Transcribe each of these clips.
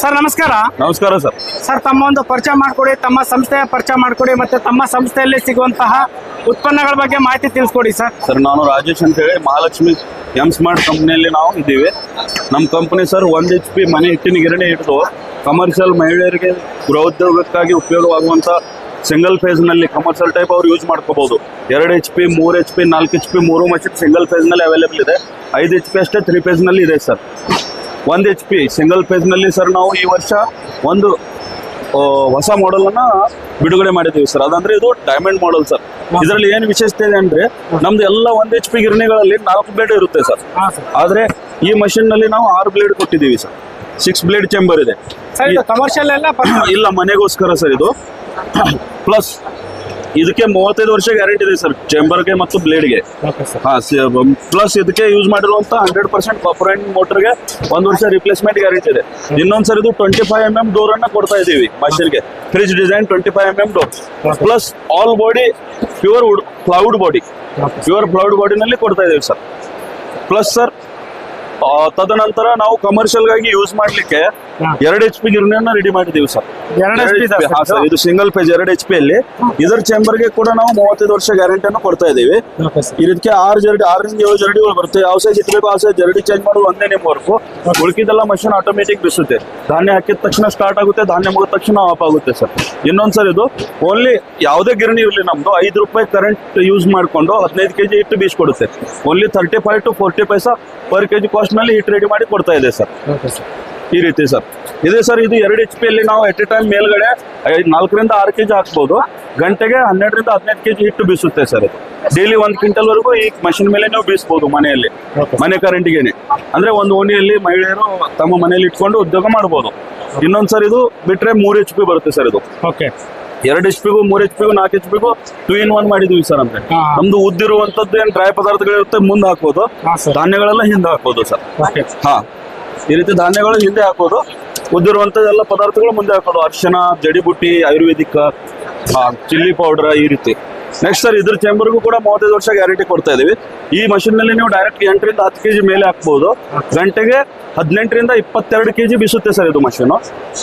Sir ನಮಸ್ಕಾರ. ನಮಸ್ಕಾರ sir. Sir ತಮ್ಮ ಒಂದು ಪರಿಚಯ ಮಾಡಿಕೊಡಿ ತಮ್ಮ ಸಂಸ್ಥೆಯ ಪರಿಚಯ ಮಾಡಿಕೊಡಿ ಮತ್ತೆ ತಮ್ಮ ಸಂಸ್ಥೆಯಲ್ಲಿ ಸಿಗುವಂತಹ ಉತ್ಪನ್ನಗಳ ಬಗ್ಗೆ ಮಾಹಿತಿ ತಿಳಿಸ್ಕೊಡಿ ಸರ್. ಸರ್ ನಾನು ರಾಜೇಶ್ ಅಂತ ಹೇಳಿ ಮಹಾಲಕ್ಷ್ಮಿ ಎಂ ಸ್ಮಾರ್ಟ್ ಕಂಪ್ನಿಯಲ್ಲಿ ನಾವು ಇದ್ದೀವಿ. ನಮ್ಮ ಕಂಪನಿ ಸರ್ ಒಂದು ಎಚ್ ಪಿ ಮನೆ ಹಿಟ್ಟಿನ ಗಿರಣಿ ಹಿಡಿದು ಕಮರ್ಷಿಯಲ್ ಮಹಿಳೆಯರಿಗೆ ಗೃಹೋದ್ಯೋಗಕ್ಕಾಗಿ ಉಪಯೋಗವಾಗುವಂಥ ಸಿಂಗಲ್ ಫೇಸ್ನಲ್ಲಿ ಕಮರ್ಷಿಯಲ್ ಟೈಪ್ ಅವ್ರು ಯೂಸ್ ಮಾಡ್ಕೋಬಹುದು ಎರಡು ಎಚ್ ಪಿ ಮೂರು ಎಚ್ ಪಿ ನಾಲ್ಕು ಎಚ್ ಪಿ ಮೂರು ಮಷಿನ್ ಸಿಂಗಲ್ ಫೇಸ್ನಲ್ಲಿ ಅವೈಲೇಬಲ್ ಇದೆ. ಐದು ಎಚ್ ಪಿ ಅಷ್ಟೇ ತ್ರೀ ಫೇಸ್ನಲ್ಲಿ ಇದೆ ಸರ್. ಒಂದು ಎಚ್ ಪಿ ಸಿಂಗಲ್ ಪೇಜ್ನಲ್ಲಿ ಸರ್ ನಾವು ಈ ವರ್ಷ ಒಂದು ಹೊಸ ಮಾಡೆಲ್ ಅನ್ನ ಬಿಡುಗಡೆ ಮಾಡಿದ್ದೀವಿ ಸರ್ ಅದಂದ್ರೆ ಇದು ಡೈಮಂಡ್ ಮಾಡೆಲ್ ಸರ್ ಇದರಲ್ಲಿ ಏನು ವಿಶೇಷತೆ ಇದೆ ಅಂದ್ರೆ ನಮ್ದು ಎಲ್ಲ ಒಂದ್ ಎಚ್ ಪಿ ಗಿರಣಿಗಳಲ್ಲಿ ನಾಲ್ಕು ಬ್ಲೇಡ್ ಇರುತ್ತೆ ಸರ್ ಆದ್ರೆ ಈ ಮಷಿನ್ನಲ್ಲಿ ನಾವು ಆರು ಬ್ಲೇಡ್ ಕೊಟ್ಟಿದ್ದೀವಿ ಸರ್ ಸಿಕ್ಸ್ ಬ್ಲೇಡ್ ಚೇಂಬರ್ ಇದೆ. ಕಮರ್ಷಿಯಲ್ ಇಲ್ಲ ಮನೆಗೋಸ್ಕರ ಸರ್ ಇದು. ಪ್ಲಸ್ ಇದಕ್ಕೆ ಮೂವತ್ತೈದು ವರ್ಷ ಗ್ಯಾರಂಟಿ ಇದೆ ಸರ್ ಚೇಂಬರ್ಗೆ ಮತ್ತು ಬ್ಲೇಡ್ಗೆ ಹಾ ಪ್ಲಸ್ ಇದಕ್ಕೆ ಯೂಸ್ ಮಾಡಿರುವಂತ ಹಂಡ್ರೆಡ್ ಪರ್ಸೆಂಟ್ ಕಾಪರ್ ಅಂಡ್ ಮೋಟರ್ಗೆ ಒಂದ್ ವರ್ಷ ರಿಪ್ಲೇಸ್ಮೆಂಟ್ ಗ್ಯಾರಂಟಿ ಇದೆ. ಇನ್ನೊಂದ್ ಸರ್ ಇದು twenty five M M door ಅನ್ನ ಕೊಡ್ತಾ ಇದೀವಿ ಮಾಸ್ಟರ್ಗೆ fridge design twenty five M M door plus all body pure wood cloud body pure cloud ಬಾಡಿನಲ್ಲಿ ಕೊಡ್ತಾ ಇದೀವಿ ಸರ್ ಪ್ಲಸ್ ಸರ್ ತದನಂತರ ನಾವು ಕಮರ್ಷಿಯಲ್ಗಾಗಿ ಯೂಸ್ ಮಾಡ್ಲಿಕ್ಕೆ. ಎರಡು ಎಚ್ ಪಿ ಗಿರಣಿಯನ್ನ ರೆಡಿ ಮಾಡಿದೀವಿ ಸರ್. ಹಾ ಸರ್. ಇದು ಸಿಂಗಲ್ ಪೇಜ್ ಎರಡು ಎಚ್ ಪಿ ಅಲ್ಲಿ. ಇದರ ಚೆಂಬರ್ಗೆ ಕೂಡ ನಾವು ಮೂವತ್ತೈದು ವರ್ಷ ಗ್ಯಾರಂಟಿ ಅನ್ನು ಕೊಡ್ತಾ ಇದೀವಿ ಇದಕ್ಕೆ ಆರು ಜರಡಿ ಆರರಿಂದ ಏಳು ಜರಡಿಗಳು ಬರುತ್ತೆ. ಯಾವ ಸೈಜ್ ಇಟ್ಬೇಕು ಆ ಸೈಜ್ ಜರಡಿ ಚೇಂಜ್ ಮಾಡೋದು ಒಂದೇ ನಿಮ್ಮ ವರ್ಕು ಉಳ್ಕಿದೆಲ್ಲ ಮಷಿನ್ ಆಟೋಮೆಟಿಕ್ ಬಿಸುತ್ತೆ. ಧಾನ್ಯ ಹಾಕಿದ ತಕ್ಷಣ ಸ್ಟಾರ್ಟ್ ಆಗುತ್ತೆ ಧಾನ್ಯ ಮುಗಿದ ತಕ್ಷಣ ಆಫ್ ಆಗುತ್ತೆ ಸರ್. ಇನ್ನೊಂದ್ ಸರ್ ಇದು ಓನ್ಲಿ ಯಾವುದೇ ಗಿರಣಿ ಇರಲಿ ನಮ್ದು ಐದು ರೂಪಾಯಿ ಕರೆಂಟ್ ಯೂಸ್ ಮಾಡಿಕೊಂಡು ಹದಿನೈದು ಕೆಜಿ ಬೀಸ್ ಕೊಡುತ್ತೆ only thirty five to forty paisa per KG cost ನಲ್ಲಿ ಹಿಟ್ ರೆಡಿ ಮಾಡಿ ಕೊಡ್ತಾ ಇದೆ ಸರ್ ಓಕೆ ಸರ್ ಈ ರೀತಿ ಸರ್ ಇದೆ ಸರ್ ಇದು ಎರಡು ಎಚ್ ಪಿ ಅಲ್ಲಿ ನಾವು ಎಟ್ ಎ ಟೈಮ್ ಮೇಲ್ಗಡೆ ನಾಲ್ಕರಿಂದ ಆರು ಕೆಜಿ ಹಾಕ್ಬೋದು. ಗಂಟೆಗೆ ಹನ್ನೆರಡರಿಂದ ಹದಿನೈದು ಕೆಜಿ ಹಿಟ್ಟು ಬೀಸುತ್ತೆ ಸರ್ ಇದು. ಡೈಲಿ ಒಂದು ಕ್ವಿಂಟಲ್ ವರೆಗೂ ಈ ಮಷಿನ್ ಮೇಲೆ ನೀವು ಬೀಸ್ಬೋದು ಮನೆಯಲ್ಲಿ. ಮನೆ ಕರೆಂಟಿಗೆನೆ ಅಂದ್ರೆ ಒಂದು ಓಣಿಯಲ್ಲಿ ಮಹಿಳೆಯರು ತಮ್ಮ ಮನೆಯಲ್ಲಿ ಇಟ್ಕೊಂಡು ಉದ್ಯೋಗ ಮಾಡ್ಬೋದು. ಇನ್ನೊಂದ್ ಸರ್ ಇದು ಬಿಟ್ರೆ ಮೂರ್ ಎಚ್ ಪಿ ಬರುತ್ತೆ ಸರ್ ಇದು. ಓಕೆ ಎರಡು ಎಚ್ ಪಿಗೂ ಮೂರ್ ಎಚ್ ಪಿಗೂ ನಾಲ್ಕು ಎಚ್ ಪಿಗೂ ಟೂ ಇನ್ ಒನ್ ಮಾಡಿದೀವಿ ಸರ್ ಅಂದ್ರೆ. ನಮ್ದು ಉದ್ದಿರುವಂತದ್ದು ಏನ್ ಡ್ರೈ ಪದಾರ್ಥಗಳಿರುತ್ತೆ ಮುಂದೆ ಹಾಕ್ಬೋದು. ಧಾನ್ಯಗಳೆಲ್ಲ ಹಿಂದೆ ಹಾಕ್ಬೋದು ಸರ್. ಓಕೆ ಹಾ. ಈ ರೀತಿ ಧಾನ್ಯಗಳು ಹಿಂದೆ ಹಾಕೋದು ಉದ್ದಿರುವಂತ ಎಲ್ಲ ಪದಾರ್ಥಗಳು ಮುಂದೆ ಹಾಕೋದು ಅರಿಶಿನ ಜಡಿಬುಟ್ಟಿ ಆಯುರ್ವೇದಿಕ್ ಚಿಲ್ಲಿ ಪೌಡರ್ ಈ ರೀತಿ. ನೆಕ್ಸ್ಟ್ ಸರ್ ಇದ್ರ ಚೇಂಬರ್ಗೂ ಕೂಡ ಮೂವತ್ತೈದು ವರ್ಷ ಗ್ಯಾರಂಟಿ ಕೊಡ್ತಾ ಇದೀವಿ. ಈ ಮಷಿನ್ನಲ್ಲಿ ನೀವು ಡೈರೆಕ್ಟ್ ಎಂಟರಿಂದ ಹತ್ತು ಕೆಜಿ ಮೇಲೆ ಹಾಕ್ಬೋದು. ಗಂಟೆಗೆ ಹದಿನೆಂಟರಿಂದ ಇಪ್ಪತ್ತೆರಡು ಕೆಜಿ ಬೀಸುತ್ತೆ ಸರ್ ಇದು ಮಷೀನು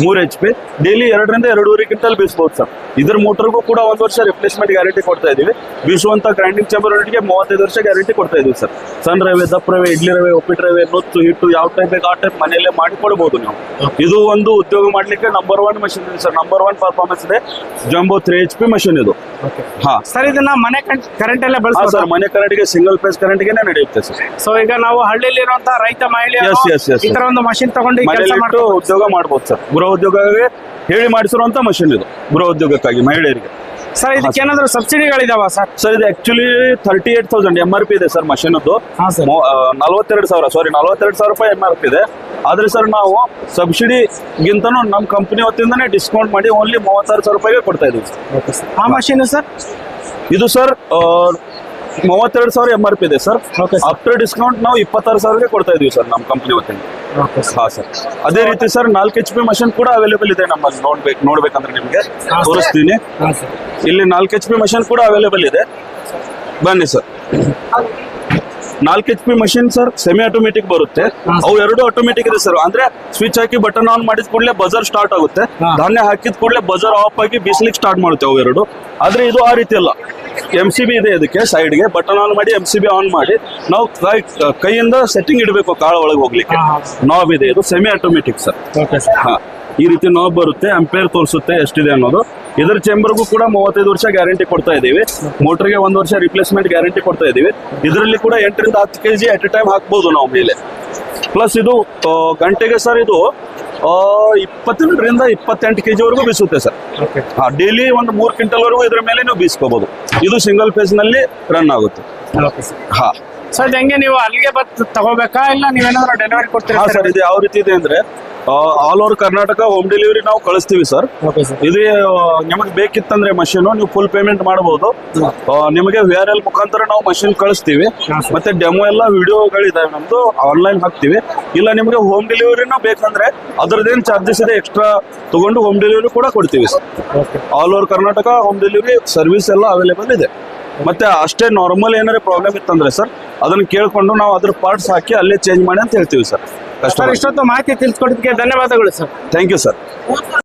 ಮೂರು ಎಚ್ ಪಿ ಡೈಲಿ ಎರಡರಿಂದ ಎರಡೂವರೆ ಕ್ವಿಂಟಲ್ ಬೀಸಬಹುದು ಸರ್ ಇದ್ರ ಮೋಟರ್ಗೂ ಕೂಡ ಒಂದು ವರ್ಷ ರಿಪ್ಲೇಸ್ಮೆಂಟ್ ಗ್ಯಾರಂಟಿ ಕೊಡ್ತಾ ಇದೀವಿ. ಬೀಸುವಂತ ಗ್ರೈಂಡಿಂಗ್ ಚೇಂಬರ್ ಯೂನಿಟ್ಗೆ ಮೂವತ್ತೈದು ವರ್ಷ ಗ್ಯಾರಂಟಿ ಕೊಡ್ತಾ ಇದೀವಿ ಸರ್ ಸಣ್ಣ ರವೆ ದಪ್ಪ ರವೆ ಇಡ್ಲಿ ರವೆ ಉಪ್ಪಿಟ್ಟು ರವೆ ನೊತ್ತು ಹಿಟ್ಟು ಯಾವ ಟೈಪ್ ಬೇಕು ಆ ಟೈಪ್ ಮನೆಯಲ್ಲೇ ಮಾಡಿ ಕೊಡ್ಬೋದು ನೀವು. ಇದು ಒಂದು ಉದ್ಯೋಗ ಮಾಡ್ಲಿಕ್ಕೆ ನಂಬರ್ ಒನ್ ಮಷಿನ್ ಇದೆ ಸರ್ ನಂಬರ್ ಒನ್ ಪರ್ಫಾರ್ಮೆನ್ಸ್ ಇದೆ. Jumbo three H P machine ಇದು. ಹಾ. ಸರ್ ಇದನ್ನ ಮನೆ ಕರೆಂಟ್ ಎಲ್ಲ ಹಾ ಬಳಸ್ಬೋದು? ಸರ್ ಮನೆ ಕರೆಂಟ್ಗೆ ಸಿಂಗಲ್ ಫೇಸ್ ಕರೆಂಟ್ಗೆ ನಡೆಯುತ್ತೆ ಸರ್. ಸೊ ಈಗ ನಾವು ಹಳ್ಳಿಯಲ್ಲಿ ಇರುವಂತ ರೈತ ಮಹಿಳೆಯರು Yes, yes, yes, ಈ ತರ ಒಂದು ಮಷಿನ್ ತಗೊಂಡು ಕೆಲಸ ಮಾಡಿ ಉದ್ಯೋಗ ಮಾಡ್ಬೋದು ಸರ್. ಗೃಹ ಉದ್ಯೋಗಕ್ಕೆ ಹೇಳಿ ಮಾಡಿಸಿರುವಂತ ಮಷಿನ್ ಇದು ಗೃಹ ಉದ್ಯೋಗಕ್ಕಾಗಿ ಮಹಿಳೆಯರಿಗೆ. ಸರ್ ಇದಕ್ಕೆ ಏನಾದ್ರು ಸಬ್ಸಿಡಿಗಳಿದಾವ ಸರ್? ಸರ್ ಇದು actually thirty eight thousand M R P ಇದೆ ಸರ್ ಮಷಿನ್ ಹಾ ಸರ್. ನಲವತ್ತೆರಡು ಸಾವಿರ ಸಾರಿ ನಲವತ್ತೆರಡು ಸಾವಿರ ರೂಪಾಯಿ ಎಂ ಆರ್ ಪಿ ಇದೆ. ಆದ್ರೆ ಸರ್ ನಾವು ಸಬ್ಸಿಡಿ ಸಬ್ಸಿಡಿಗಿಂತನೂ ನಮ್ಮ ಕಂಪನಿ ವತಿಯಿಂದನೇ ಡಿಸ್ಕೌಂಟ್ ಮಾಡಿ ಓನ್ಲಿ ಮೂವತ್ತಾರು ಸಾವಿರ ರೂಪಾಯಿಗೆ ಕೊಡ್ತಾ ಇದೀವಿ ಆ ಮಷೀನ್ ಸರ್? ಇದು ಸರ್ ಮೂವತ್ತೆರಡು ಸಾವಿರ ಎಂ ಆರ್ ಪಿ ಇದೆ ಸರ್. ಆಫ್ಟರ್ ಡಿಸ್ಕೌಂಟ್ ನಾವು ಇಪ್ಪತ್ತಾರು ಸಾವಿರಕ್ಕೆ ಕೊಡ್ತಾ ಇದೀವಿ ಸರ್ ನಮ್ಮ ಕಂಪ್ನಿ ವತಿಯಿಂದ. ಹಾ ಸರ್ ಅದೇ ರೀತಿ ಸರ್ ನಾಲ್ಕು ಎಚ್ ಪಿ ಮಷಿನ್ ಕೂಡ ಅವೈಲೇಬಲ್ ಇದೆ ನಮ್ಮಲ್ಲಿ. ನೋಡ್ಬೇಕು ನೋಡ್ಬೇಕಂದ್ರೆ ನಿಮಗೆ. ತೋರಿಸ್ತೀನಿ. ಇಲ್ಲಿ ನಾಲ್ಕು ಎಚ್ ಪಿ ಮಷಿನ್ ಕೂಡ ಅವೈಲೇಬಲ್ ಇದೆ. ಬನ್ನಿ ಸರ್ ನಾಲ್ಕು H P machine sir semi automatic ಬರುತ್ತೆ ಅವು ಎರಡು ಆಟೋಮೆಟಿಕ್ ಇದೆ ಸರ್ ಅಂದ್ರೆ ಸ್ವಿಚ್ ಹಾಕಿ ಬಟನ್ ಆನ್ ಮಾಡಿದ ಕೂಡಲೇ ಬಜರ್ ಸ್ಟಾರ್ಟ್ ಆಗುತ್ತೆ. ಧಾನ್ಯ ಹಾಕಿದ ಕೂಡಲೇ ಬಜರ್ ಆಫ್ ಆಗಿ ಬಿಸ್ಲಿಕ್ಕೆ ಸ್ಟಾರ್ಟ್ ಮಾಡುತ್ತೆ ಅವು ಎರಡು. ಆದ್ರೆ ಇದು ಆ ರೀತಿ ಅಲ್ಲ. ಎಂ ಸಿ ಬಿ ಇದೆ ಇದಕ್ಕೆ ಸೈಡ್ಗೆ ಬಟನ್ ಆನ್ ಮಾಡಿ ಎಂ ಸಿ ಬಿ ಆನ್ ಮಾಡಿ ನಾವು ಕೈಯಿಂದ ಸೆಟ್ಟಿಂಗ್ ಇಡಬೇಕು ಕಾಳ ಒಳಗೆ ಹೋಗ್ಲಿಕ್ಕೆ. ನಾಬ್ ಇದೆ ಇದು semi automatic sir okay sir ಹಾ. ಈ ರೀತಿ ನಾಬ್ ಬರುತ್ತೆ ಅಂಪೇರ್ ತೋರಿಸುತ್ತೆ ಎಷ್ಟಿದೆ ಅನ್ನೋದು. ಇದರ ಚೇಂಬರ್ಗೂ ಕೂಡ ಮೂವತ್ತೈದು ವರ್ಷ ಗ್ಯಾರಂಟಿ ಕೊಡ್ತಾ ಇದೀವಿ ಮೋಟರ್ಗೆ ಒಂದು ವರ್ಷ ರಿಪ್ಲೇಸ್ಮೆಂಟ್ ಗ್ಯಾರಂಟಿ ಕೊಡ್ತಾ ಇದೀವಿ ಇದರಲ್ಲಿ ಕೂಡ ಎಂಟರಿಂದ ಹತ್ತು K G at a time ಹಾಕ್ಬೋದು ನಾವು ಮೇಲೆ. ಪ್ಲಸ್ ಇದು ಗಂಟೆಗೆ ಸರ್ ಇದು ಇಪ್ಪತ್ತೆಂಟರಿಂದ ಇಪ್ಪತ್ತೆಂಟು ಕೆ ಜಿವರೆಗೂ ಬೀಸುತ್ತೆ ಸರ್ ಡೈಲಿ ಒಂದು ಮೂರು ಕ್ವಿಂಟಲ್ವರೆಗೂ ಇದರ ಇದ್ರ ಮೇಲೆ ನೀವು ಬೀಸ್ಕೋಬಹುದು ಇದು ಸಿಂಗಲ್ ಫೇಸ್ನಲ್ಲಿ ರನ್ ಆಗುತ್ತೆ. ಓಕೆ ಸರ್ ಹಾ. ಸೊ ಇದು ಹೆಂಗೆ ನೀವು ಅಲ್ಲಿಗೆ ಬತ್ ತಗೋಬೇಕಾ? ಇಲ್ಲ ನೀವೇನಾದ್ರು ಡೆಲಿವರಿ ಕೊಡ್ತೀರಾ ಹಾ ಸರ್ ಇದು ಯಾವ ರೀತಿ ಇದೆ ಅಂದ್ರೆ all over Karnataka home delivery ನಾವು ಕಳಿಸ್ತೀವಿ ಸರ್ ಓಕೆ ಸರ್ ಇದು ನಿಮಗೆ ಬೇಕಿತ್ತಂದ್ರೆ ಮಷೀನು ನೀವು ಫುಲ್ ಪೇಮೆಂಟ್ ಮಾಡಬಹುದು ನಿಮಗೆ ಆರ್ ಎಲ್ ಮುಖಾಂತರ ನಾವು ಮಷೀನ್ ಕಳಿಸ್ತೀವಿ. ಮತ್ತೆ ಡೆಮೋ ಎಲ್ಲ ವಿಡಿಯೋಗಳಿದಾವೆ ನಮ್ದು ಆನ್ಲೈನ್ ಹಾಕ್ತಿವಿ. ಇಲ್ಲ ನಿಮಗೆ ಹೋಮ್ ಡೆಲಿವರಿನ ಬೇಕಂದ್ರೆ ಅದರದೇನು ಚಾರ್ಜಸ್ ಇದೆ ಎಕ್ಸ್ಟ್ರಾ ತಗೊಂಡು ಹೋಮ್ ಡೆಲಿವರಿ ಕೂಡ ಕೊಡ್ತೀವಿ sir all over Karnataka home delivery service ಎಲ್ಲ ಅವೈಲೇಬಲ್ ಇದೆ. ಮತ್ತೆ ಅಷ್ಟೇ ನಾರ್ಮಲ್ ಏನಾರ ಪ್ರಾಬ್ಲಮ್ ಇತ್ತಂದ್ರೆ ಸರ್ ಅದನ್ನ ಕೇಳ್ಕೊಂಡು ನಾವು ಅದ್ರ ಪಾರ್ಟ್ಸ್ ಹಾಕಿ ಅಲ್ಲೇ ಚೇಂಜ್ ಮಾಡಿ ಅಂತ ಹೇಳ್ತೀವಿ ಸರ್ ಸರ್ ಇಷ್ಟೊತ್ತು ಮಾಹಿತಿ ತಿಳಿಸ್ಕೊಡೋದಕ್ಕೆ ಧನ್ಯವಾದಗಳು ಸರ್. Thank you sir